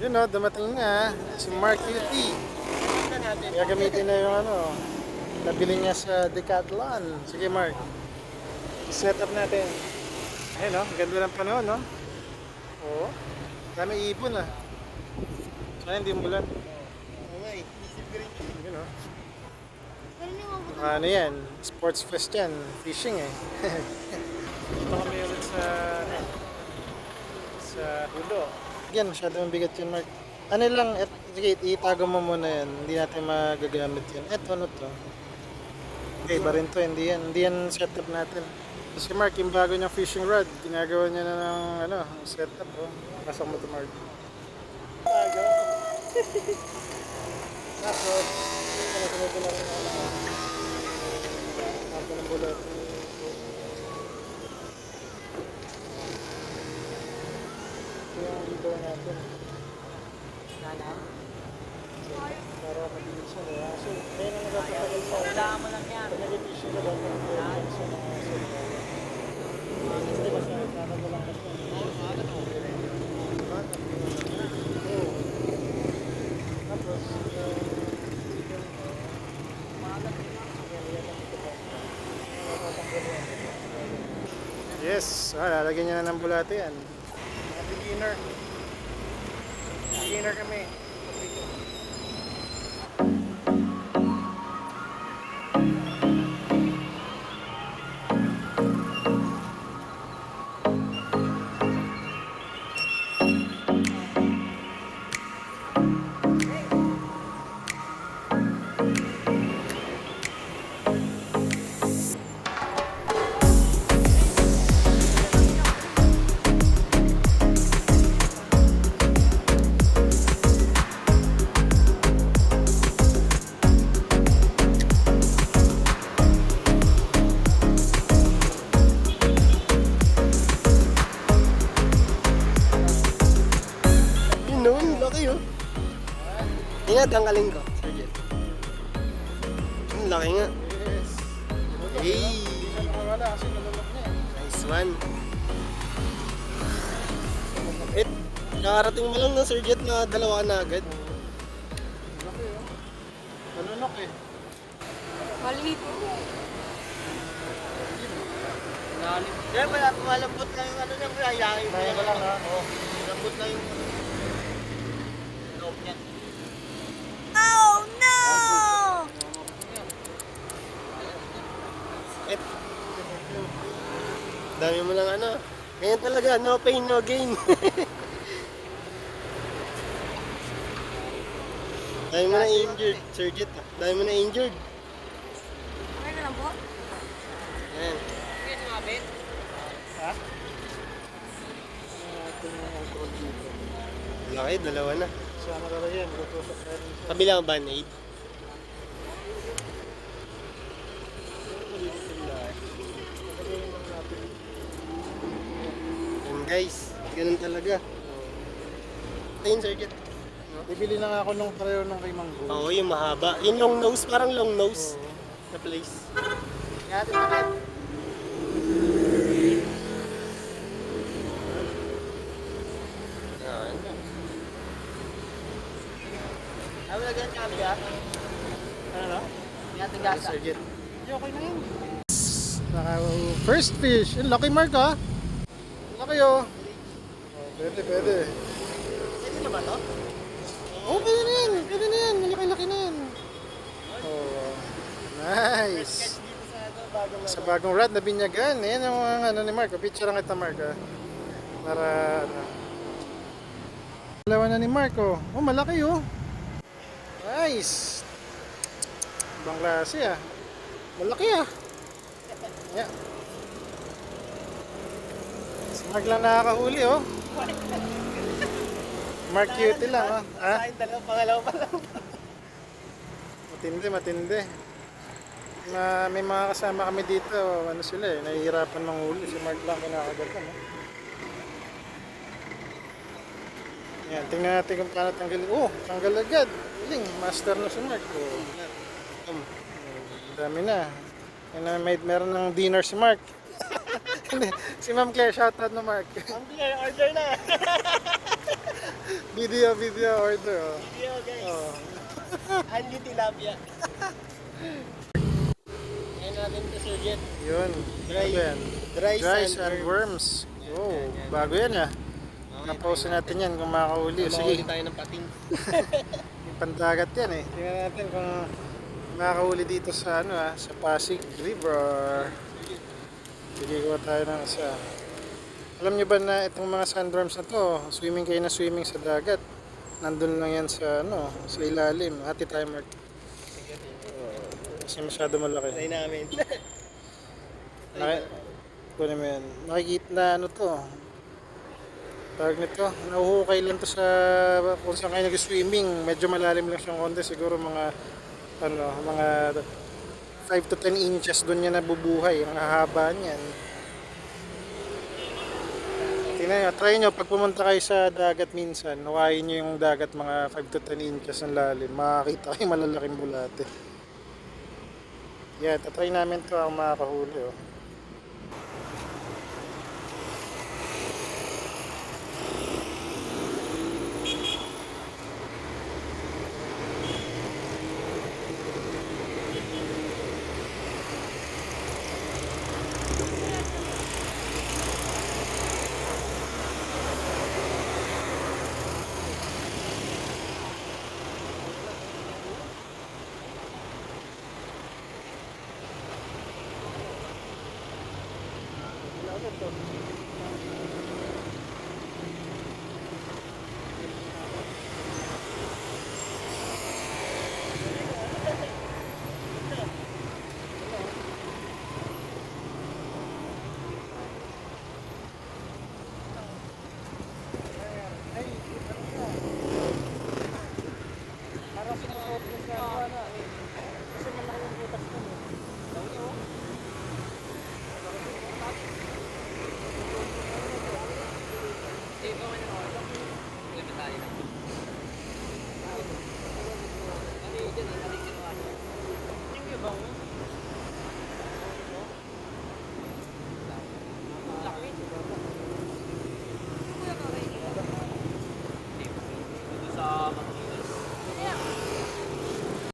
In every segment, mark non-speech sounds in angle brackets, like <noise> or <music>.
Yun o, dumating na si Mark UT. Gagamitin na yung ano, nabili niya sa Decathlon. Sige Mark, set up natin. Ayun o, ganda ng panahon no? Oo, dami ibon ah. Sana hindi mulan. Yun o. Ano yan, sports fest yan, fishing eh. <laughs> Dito kami ulit sa, ano, sa hulo. Yan, masyadong bigat yun, Mark. Ano lang, et, sige, itago mo muna yan. Hindi natin magagamit yan. Eto, ano to? Okay, iba rin to. Hindi yan. Hindi yan setup natin. Si Mark, yung bago niyang fishing rod, ginagawa niya na ng ano, setup. Oh. Pasok mo to, Mark. Bago. <laughs> Tapos, sinasunod ko na ako. Ako ng bulat. Yung ligaw natin. Siya. eh. So, kaya na nagpapatagal sa Kailangan mo lang yan. pag nag-fishing ka dapat ng kailangan sa mga silver. Hindi ba sa kanan mo lang kasi? Oo. Tapos, yung ibon ko, Yes, ah, lalagyan niya na ng bulate yan. Beginner. Beginner kami. Ingat ang galing ko. Sige. Ang laki nga. Yes. Hey, nice one. Eh, nakarating mo lang ng Sir Jet na dalawa na agad. Laki oh. Nalunok eh. Maliit. Yan, wala malambot na yung ano niya, kuya. Yakin Kaya lang ha. Oo, malambot na yung loob niya. Oh no! Eh, dami mo lang ano. Ngayon talaga, no pain, no gain. <laughs> dami mo na injured, Sir Jet. Dami mo na injured. Okay na lang po? Yan. Okay, sumabit. Ha? Laki, dalawa na. Sana talaga yan. Tutusok tayo dun sa- Kabilang band-aid. Guys, ganun talaga. Ayun Sir Jet. Bibili na nga ako nung pareho ng kay Manggo. Oo, yung mahaba. Yung long nose, parang long nose na place. Yan, bakit? Yan. Ay, wala ganyan kami ha? Ano gasa. Sir Jet. Hindi, okay na yun. Naka, first fish. Ang laki mark ha. Laki oh. oh pwede, pwede. Pwede na ba to? Oh, pwede na yan. Pwede na yan. Malaki-laki na yan. Oh, nice. Sa bagong rod na binyagan. Yan yung mga ano ni Mark. Picture lang kita Mark ha. Para ano. Dalawa na ni Mark oh. Oh, malaki oh. Nice. Ibang klase ah. Malaki ah. Yeah. Mark lang nakakahuli oh. Mark cutie lang oh. Ha? Kain dalawa, pangalawa pa lang. Matindi, matindi. Ma, may mga kasama kami dito, ano sila eh, nahihirapan manghuli. Si Mark lang kinakagatan. Eh. Yan, tingnan natin kung paano tanggalin. Oh, tanggal agad. Galing, master na si Mark. Oh. Um, dami na. Yan na, may, meron ng dinner si Mark. Hindi, si Ma'am Claire, shoutout na Mark. Ang order na. <laughs> Video, video order. Oh. Video guys. Oh. <laughs> Anli tilapia. Ngayon natin to Sir Jet. Yun. Dry- Ano yan? dry Dry sandworms. sandworms. Oh, bago yan ah. Napausin natin yan kung makakauli. Sige. Sige, tayo ng pating. <laughs> pandagat yan eh. Tingnan natin kung makakauli dito sa ano ah, sa Pasig River. Sige, kuha tayo ng isa. Alam nyo ba na itong mga sandworms na to, swimming kayo na swimming sa dagat. Nandun lang yan sa ano, sa ilalim. Hati tayo Mark. Kasi masyado malaki. Try namin. <laughs> Naki, kunin mo yan. Nakikita na ano to. Tawag nito. Nahuhukay lang to sa kung saan kayo nag-swimming. Medyo malalim lang siyang konti. Siguro mga ano, mga 5 to 10 inches doon niya nabubuhay. Ang hahaba niyan. Tingnan nyo, try nyo, pag pumunta kayo sa dagat minsan, hukayin nyo yung dagat mga 5 to 10 inches ang lalim. Makakita kayo malalaking bulate. Yeah, tatry namin to ang makakahuli. Oh. Thank you.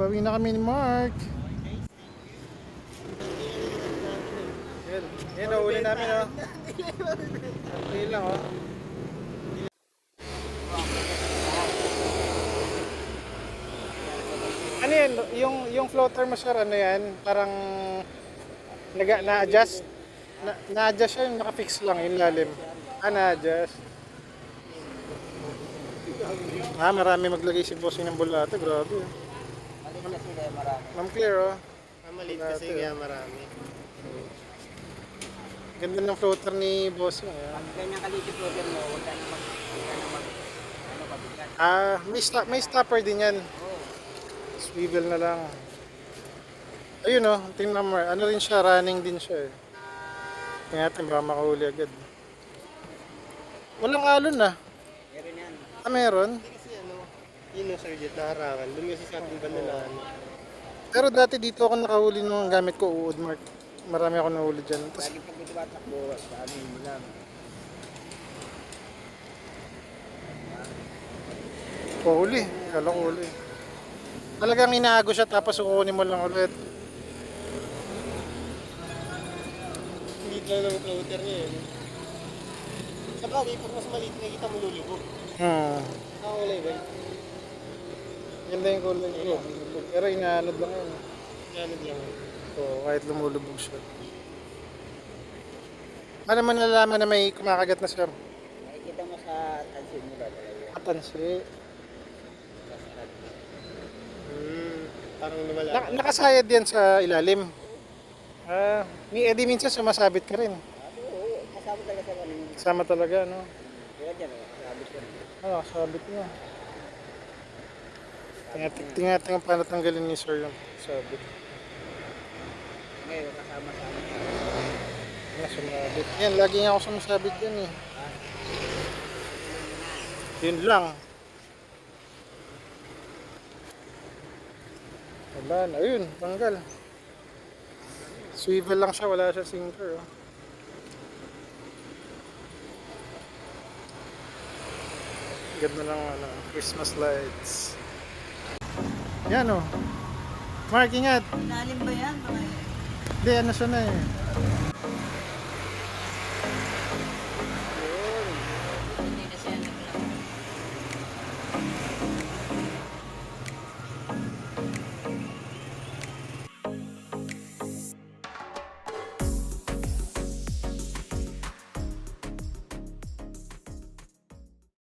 Pawi na kami ni Mark. Yan, yan nahuli namin oh. Okay lang oh. Ano yan? Yung, yung floater mo sir, ano yan? Parang na-adjust? Na, na-adjust siya yung naka-fix lang yung lalim. Ah, na-adjust. Ah, marami maglagay si bossing ng bulate. Grabe. oh. Kasi kaya marami. Ma'am Claire, oh. Ah, maliit kasi kaya marami. Ganda ng floater ni bossing. ah. Pag ganyan kaliit floater mo, huwag ka na mag... Huwag ka na mag... Ano pa bigat? Ah, may, sta- may stopper din yan. Oo. Swivel na lang. Ayun oh, tingnan mo. Ano rin siya, running din siya eh. Tingnan natin baka makahuli agad. Walang alon na. Meron yan. Ah, meron. Hindi yun yung Sir Jet, naharangan. Doon kasi sa ating banda na ano. Pero dati dito ako nakahuli nung gamit ko uod mark. Marami ako nahuli dyan. Tapos Lagi pag tumatakbo, sabi mo lang. huli. Kala ko huli. Talagang inaago siya tapos kukunin mo lang ulit. Maliit lang ng floater niya eh. Sa bagay, pag mas maliit, nakikita mo lulubog. Hmm. Nakakulay ba? Ganda yung kulay ko. Pero inaanod lang yun. Ganun lang. Oo, kahit lumulubog siya. Paano mo nalalaman na may kumakagat na sir? Nakikita mo sa tansin mo ba talaga? Katansi. Hmm, parang lumala. Na, nakasayad yan sa ilalim. Ah, ni Eddie minsan sumasabit ka rin. Oo, kasama talaga sa kanina. Kasama talaga, no? Kaya dyan, sabi ko. Ano, sabit niya. Tingnan, tingnan natin paano tanggalin ni sir yung sabit. Ngayon, kasama sa amin. Yan, sumabit. Yan, lagi nga ako sumasabit yan eh. Yun lang. Wala na. Ayun, tanggal. Swivel lang siya, wala siya sinker. Oh. Ganda ng ano, Christmas lights. Yan oh. Mark, ingat. Lalim ba yan? Hindi, ano siya na eh.